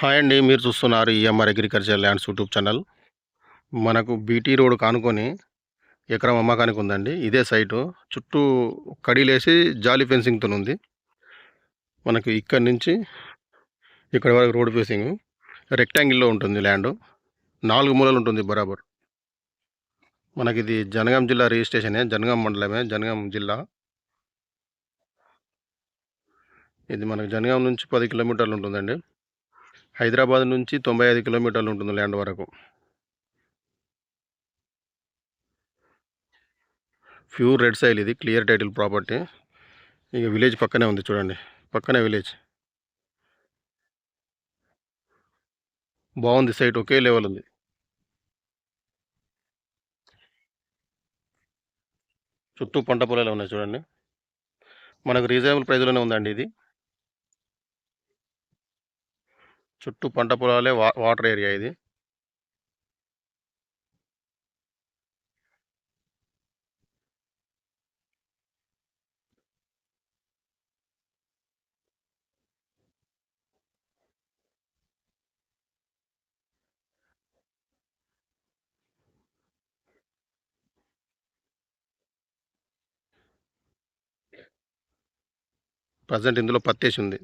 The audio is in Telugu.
హాయ్ అండి. మీరు చూస్తున్నారు EMR agriculture lands YouTube channel. మనకు బీటీ రోడ్ కానుకొని ఎకరం అమ్మకానికి ఉందండి. ఇదే సైటు. చుట్టూ కడీలేసి జాలీ ఫెన్సింగ్తో ఉంది. మనకు ఇక్కడి నుంచి ఇక్కడ వరకు రోడ్ ఫేసింగ్ రెక్టాంగిల్లో ఉంటుంది ల్యాండ్. నాలుగు మూలలు ఉంటుంది బరాబర్. మనకి ఇది జనగాం జిల్లా రిజిస్ట్రేషనే జనగాం మండలమే జనగాం జిల్లా. ఇది మనకు జనగాం నుంచి పది కిలోమీటర్లు ఉంటుందండి. హైదరాబాద్ నుంచి తొంభై ఐదు కిలోమీటర్లు ఉంటుంది ల్యాండ్ వరకు. ప్యూర్ రెడ్ సైల్ ఇది క్లియర్ టైటిల్ ప్రాపర్టీ. ఇక విలేజ్ పక్కనే ఉంది చూడండి పక్కనే విలేజ్. బాగుంది సైట్ ఒకే లెవెల్ ఉంది. చుట్టూ పంట పొలాలు ఉన్నాయి చూడండి. మనకు రీజనబుల్ ప్రైస్లోనే ఉందండి ఇది. చుట్టూ పంట పొలాలే వాటర్ ఏరియా ఇది. ప్రజెంట్ ఇందులో పత్తేసి ఉంది.